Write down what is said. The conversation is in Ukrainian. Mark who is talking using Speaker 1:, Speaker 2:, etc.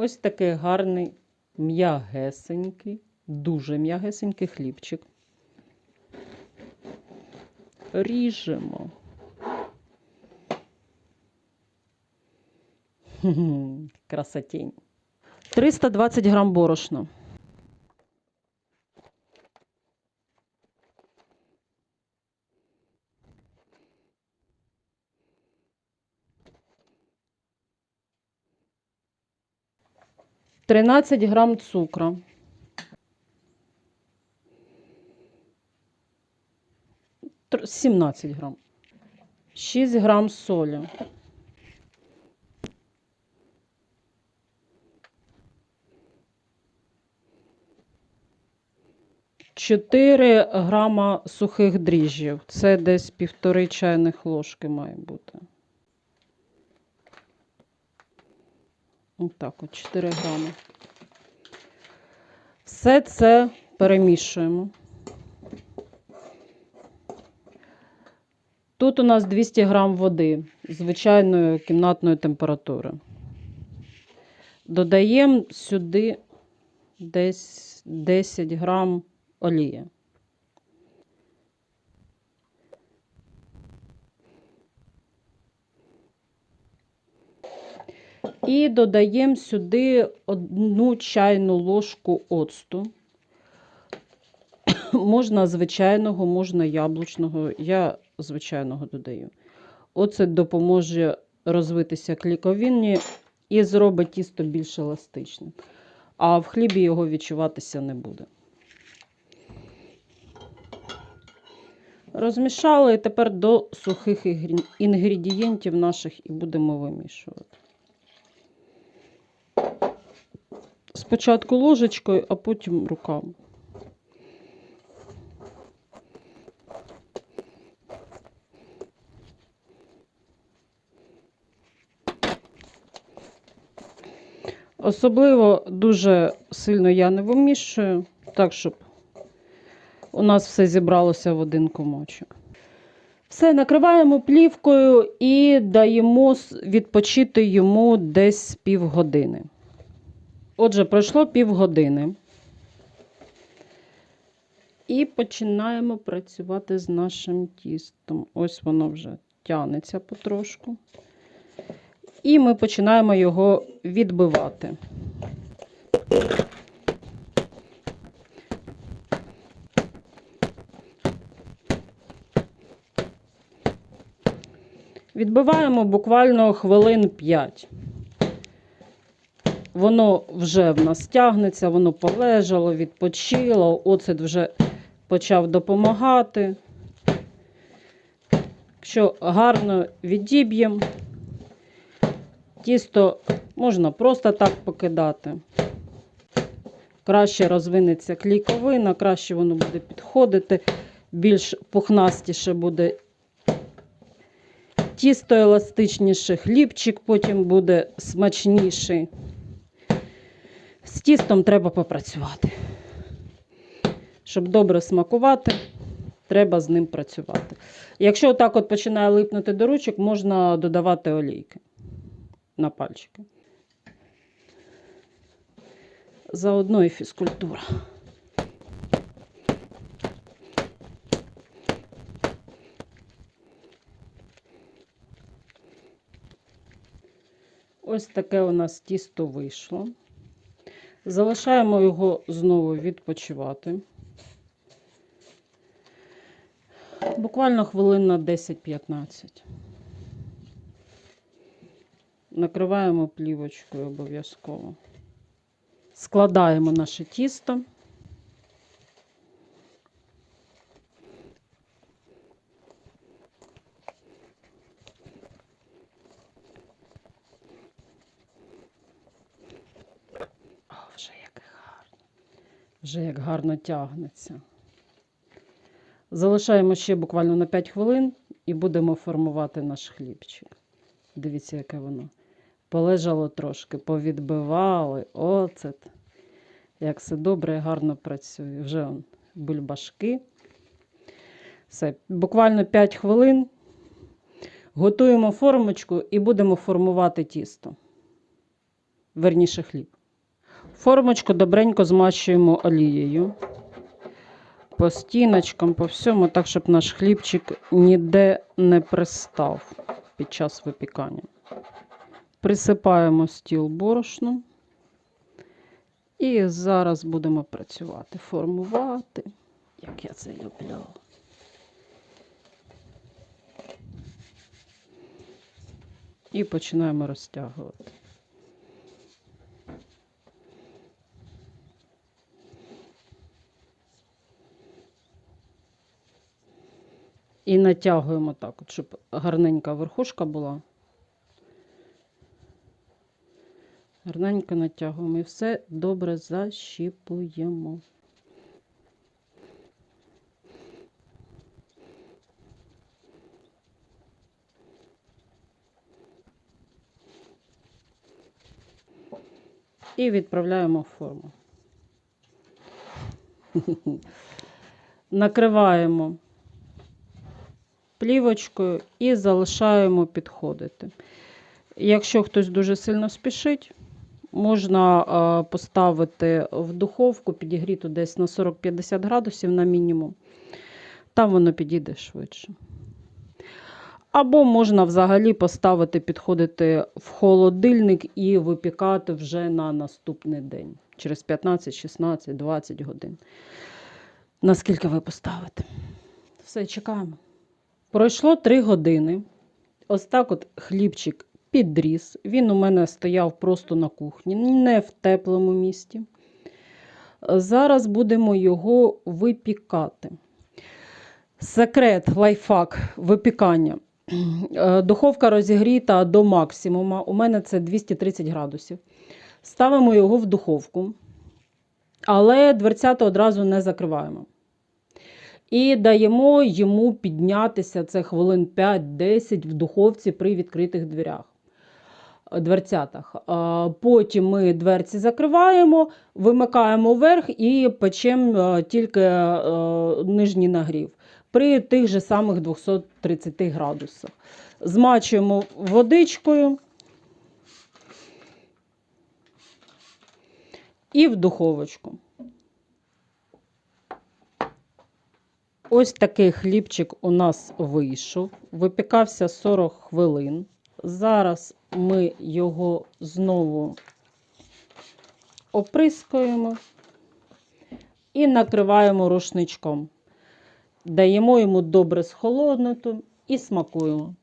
Speaker 1: Ось такий гарний, м'ягесенький, дуже м'ягесенький хлібчик. Ріжемо. Красотень. 320 грам борошна. Тринадцять грам цукру. 17 грам. 6 грам солі. 4 грама сухих дріжджів. Це десь півтори чайних ложки має бути. Отак от 4 грами. Все це перемішуємо. Тут у нас 200 грам води звичайної кімнатної температури. Додаємо сюди десь 10 грам олії. І додаємо сюди одну чайну ложку оцту. Можна звичайного, можна яблучного. Я звичайного додаю. Оцет допоможе розвитися кліковинні і зробить тісто більш еластичним. А в хлібі його відчуватися не буде. Розмішали і тепер до сухих інгредієнтів наших і будемо вимішувати. Спочатку ложечкою, а потім руками. Особливо дуже сильно я не вимішую, так, щоб у нас все зібралося в один комочок. Все, накриваємо плівкою і даємо відпочити йому десь півгодини. Отже, пройшло півгодини. І починаємо працювати з нашим тістом. Ось воно вже тянеться потрошку. І ми починаємо його відбивати. Відбиваємо буквально хвилин 5. Воно вже в нас тягнеться, воно полежало, відпочило, оцет вже почав допомагати. Якщо гарно відіб'ємо, тісто можна просто так покидати. Краще розвинеться клійковина, краще воно буде підходити, більш пухнастіше буде тісто еластичніше, хлібчик потім буде смачніший. З тістом треба попрацювати. Щоб добре смакувати, треба з ним працювати. Якщо отак от починає липнути до ручок, можна додавати олійки на пальчики. Заодно і фізкультура. Ось таке у нас тісто вийшло. Залишаємо його знову відпочивати. Буквально хвилин на 10-15. Накриваємо плівочкою обов'язково. Складаємо наше тісто. Вже як гарно тягнеться. Залишаємо ще буквально на 5 хвилин і будемо формувати наш хлібчик. Дивіться, яке воно. Полежало трошки, повідбивали. Оцет. Як все добре і гарно працює. Вже он, бульбашки. Все, буквально 5 хвилин. Готуємо формочку і будемо формувати тісто. верніше хліб. Формочку добренько змащуємо олією. По стіночкам, по всьому, так, щоб наш хлібчик ніде не пристав під час випікання. Присипаємо стіл борошном. І зараз будемо працювати, формувати, як я це люблю. І починаємо розтягувати. І натягуємо так, щоб гарненька верхушка була. Гарненько натягуємо і все добре защіпуємо. І відправляємо в форму. Накриваємо плівочкою і залишаємо підходити. Якщо хтось дуже сильно спішить, можна поставити в духовку, підігріту десь на 40-50 градусів на мінімум. Там воно підійде швидше. Або можна взагалі поставити, підходити в холодильник і випікати вже на наступний день, через 15, 16, 20 годин. Наскільки ви поставите? Все, чекаємо. Пройшло 3 години. Ось так от хлібчик підріс. Він у мене стояв просто на кухні, не в теплому місті. Зараз будемо його випікати. Секрет, лайфхак випікання. Е, Духовка розігріта до максимума. У мене це 230 градусів. Ставимо його в духовку, але дверцята одразу не закриваємо. І даємо йому піднятися це хвилин 5-10 в духовці при відкритих дверях. Дверцятах. Потім ми дверці закриваємо, вимикаємо вверх і печемо тільки нижній нагрів при тих же самих 230 градусах. Змачуємо водичкою і в духовочку. Ось такий хлібчик у нас вийшов. Випікався 40 хвилин. Зараз ми його знову оприскуємо і накриваємо рушничком. Даємо йому добре схолоднути і смакуємо.